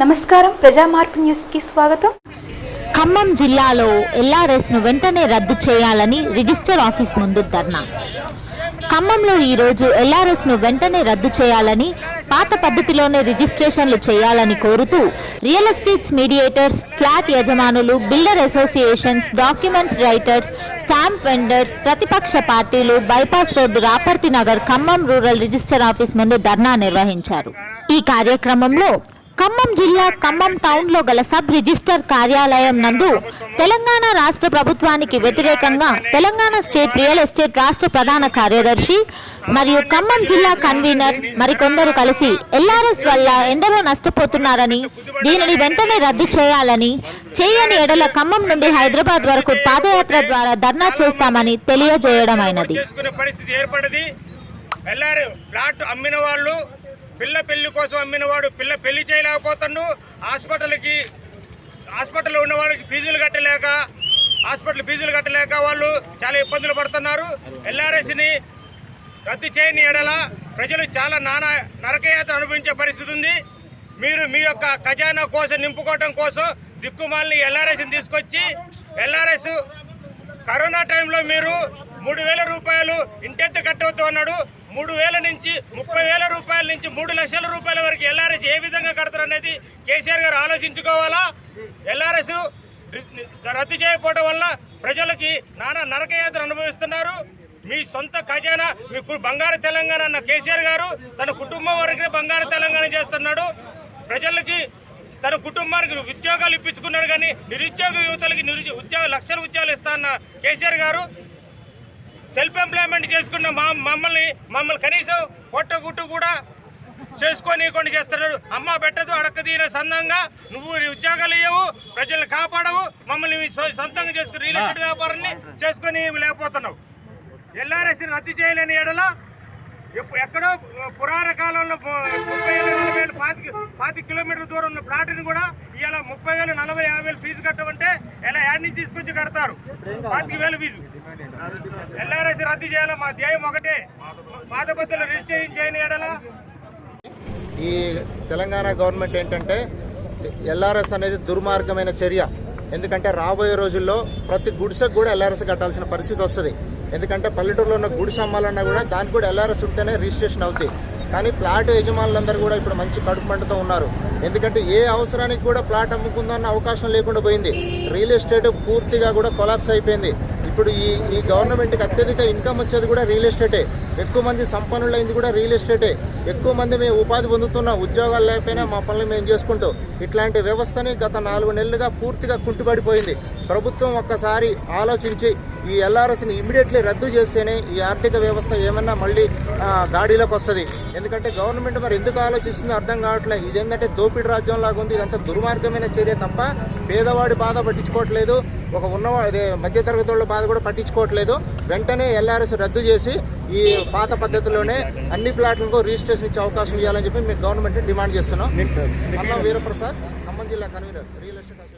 నమస్కారం. ప్రజా మార్పు న్యూస్కి స్వాగతం. ఖమ్మం జిల్లాలో ఎల్ఆర్ఎస్ను వెంటనే రద్దు చేయాలని రిజిస్టర్ ఆఫీస్ ముందు ధర్నా. ఖమ్మంలో ఈరోజు ఎల్ఆర్ఎస్ను వెంటనే రద్దు చేయాలని పాత పద్ధతిలోనే రిజిస్ట్రేషన్లు చేయాలని కోరుతూ రియల్ ఎస్టేట్స్ మీడియేటర్స్ ఫ్లాట్ యజమానులు builder associations documents writers stamp vendors ప్రతిపక్ష పార్టీలు bypass road Raparthi Nagar Khammam rural register office ముందు ధర్నా నిర్వహించారు. ఈ కార్యక్రమంలో ఖమ్మం జిల్లా ఖమ్మం టౌన్లో గల సబ్ రిజిస్టర్ కార్యాలయం నందు తెలంగాణ రాష్ట్ర ప్రభుత్వానికి వ్యతిరేకంగా తెలంగాణ స్టేట్ రియల్ ఎస్టేట్ రాష్ట్ర ప్రధాన కార్యదర్శి మరియు ఖమ్మం జిల్లా కన్వీనర్ మరికొందరు కలిసి ఎల్ఆర్ఎస్ వల్ల ఎందరో నష్టపోతున్నారని దీనిని వెంటనే రద్దు చేయాలని చేయని ఎడల ఖమ్మం నుండి హైదరాబాద్ వరకు పాదయాత్ర ద్వారా ధర్నా చేస్తామని తెలియజేయడమైనది. చేసుకునే ప్లాట్ అమ్మిన వాళ్ళు పిల్ల పెళ్ళి కోసం అమ్మినవాడు పిల్ల పెళ్ళి చేయలేకపోతుండు. హాస్పిటల్కి హాస్పిటల్లో ఉన్నవాడికి ఫీజులు కట్టలేక హాస్పిటల్ ఫీజులు కట్టలేక వాళ్ళు చాలా ఇబ్బందులు పడుతున్నారు. ఎల్ఆర్ఎస్ని రద్దు చేయని ఎడల ప్రజలు చాలా నానా నరకయాత్ర అనుభవించే పరిస్థితి ఉంది. మీరు మీ యొక్క ఖజానా కోసం నింపుకోవటం కోసం దిక్కుమాలని ఎల్ఆర్ఎస్ని తీసుకొచ్చి ఎల్ఆర్ఎస్ కరోనా టైంలో మీరు మూడు వేల రూపాయలు ఇంటెత్త కట్టవద్దు అన్నాడు. మూడు వేల నుంచి ముప్పై వేల రూపాయల నుంచి మూడు లక్షల రూపాయల వరకు ఎల్ఆర్ఎస్ ఏ విధంగా కడతారు అనేది కేసీఆర్ గారు ఆలోచించుకోవాలా? ఎల్ఆర్ఎస్ రద్దు చేయకపోవడం వల్ల ప్రజలకి నానా నరకయాత్ర అనుభవిస్తున్నారు. మీ సొంత ఖజానా మీ బంగారు తెలంగాణ అన్న కేసీఆర్ గారు తన కుటుంబం వరకే బంగారు తెలంగాణ చేస్తున్నాడు. ప్రజలకి తన కుటుంబానికి ఉద్యోగాలు ఇప్పించుకున్నాడు కానీ నిరుద్యోగ యువతలకి నిరుద్యోగ ఉద్యోగ లక్షల ఉద్యోగాలు ఇస్తా అన్న కేసీఆర్ గారు సెల్ఫ్ ఎంప్లాయ్మెంట్ చేసుకున్న మా మమ్మల్ని మమ్మల్ని కనీసం పొట్ట గుట్టు కూడా చేసుకొని కొన్ని చేస్తున్నాడు అమ్మ పెట్టదు అడక్కదీన సందంగా. నువ్వు ఉద్యోగాలు ఇవ్వవు ప్రజల్ని కాపాడవు మమ్మల్ని సొంతంగా చేసుకుని రియల్ ఎస్టేట్ వ్యాపారాన్ని చేసుకొని లేకపోతున్నావు. ఎల్ఆర్ఎస్ని రద్దు చేయలేని ఎడల ఎక్కడో పురాణ కాలంలో ముప్పై వేలు పాతి పాతి కిలోమీటర్ల దూరం ఉన్న ప్లాట్ని కూడా ఇలా ముప్పై వేలు నలభై యాభై వేలు ఫీజు కట్టమంటే ఎలా యాడ్ నుంచి తీసుకొచ్చి కడతారు? పాతిక వేలు ఫీజు. ఎల్ఆర్ఎస్ రద్దు చేయాలా? మా ధ్యేయం ఒకటే. పాత రిజిస్ట్రేషన్ చేయని ఎడలా. ఈ తెలంగాణ గవర్నమెంట్ ఏంటంటే ఎల్ఆర్ఎస్ అనేది దుర్మార్గమైన చర్య. ఎందుకంటే రాబోయే రోజుల్లో ప్రతి గుడిసెకు కూడా ఎల్ఆర్ఎస్ కట్టాల్సిన పరిస్థితి వస్తుంది. ఎందుకంటే పల్లెటూరులో ఉన్న గుడిసె అమ్మాలన్నా కూడా దానికి కూడా ఎల్ఆర్ఎస్ ఉంటేనే రిజిస్ట్రేషన్ అవుతాయి కానీ ప్లాట్ యజమానులందరూ కూడా ఇప్పుడు మంచి కడుపు మంటతో ఉన్నారు. ఎందుకంటే ఏ అవసరానికి కూడా ప్లాట్ అమ్ముకుందన్న అవకాశం లేకుండా పోయింది. రియల్ ఎస్టేట్ పూర్తిగా కూడా కొలాప్స్ అయిపోయింది. ఇప్పుడు ఈ ఈ గవర్నమెంట్కి అత్యధిక ఇన్కమ్ వచ్చేది కూడా రియల్ ఎస్టేటే. ఎక్కువ మంది సంపన్నులైంది కూడా రియల్ ఎస్టేటే. ఎక్కువ మంది మేము ఉపాధి పొందుతున్నాం ఉద్యోగాలు లేకపోయినా మా పనులు మేము చేసుకుంటూ ఇట్లాంటి వ్యవస్థని గత నాలుగు నెలలుగా పూర్తిగా కుంటుపడిపోయింది. ప్రభుత్వం ఒక్కసారి ఆలోచించి ఈ ఎల్ఆర్ఎస్ని ఇమీడియట్లీ రద్దు చేస్తేనే ఈ ఆర్థిక వ్యవస్థ ఏమన్నా మళ్ళీ గాడిలోకి వస్తుంది. ఎందుకంటే గవర్నమెంట్ మరి ఎందుకు ఆలోచిస్తుందో అర్థం కావట్లేదు. ఇదేంటంటే దోపిడి రాజ్యం లాగా ఉంది. ఇదంతా దుర్మార్గమైన చర్య తప్ప పేదవాడి బాధ పట్టించుకోవట్లేదు. ఒక ఉన్నవా అదే మధ్యతరగతి వాళ్ళ బాధ కూడా పట్టించుకోవట్లేదు. వెంటనే ఎల్ఆర్ఎస్ రద్దు చేసి ఈ పాత పద్ధతిలోనే అన్ని ప్లాట్లకు రిజిస్ట్రేషన్ ఇచ్చే అవకాశం ఇవ్వాలని చెప్పి మేము గవర్నమెంట్ డిమాండ్ చేస్తున్నాం. అన్నం వీరప్రసాద్ ఖమ్మం జిల్లా కన్వీనర్ రియల్ ఎస్టేట్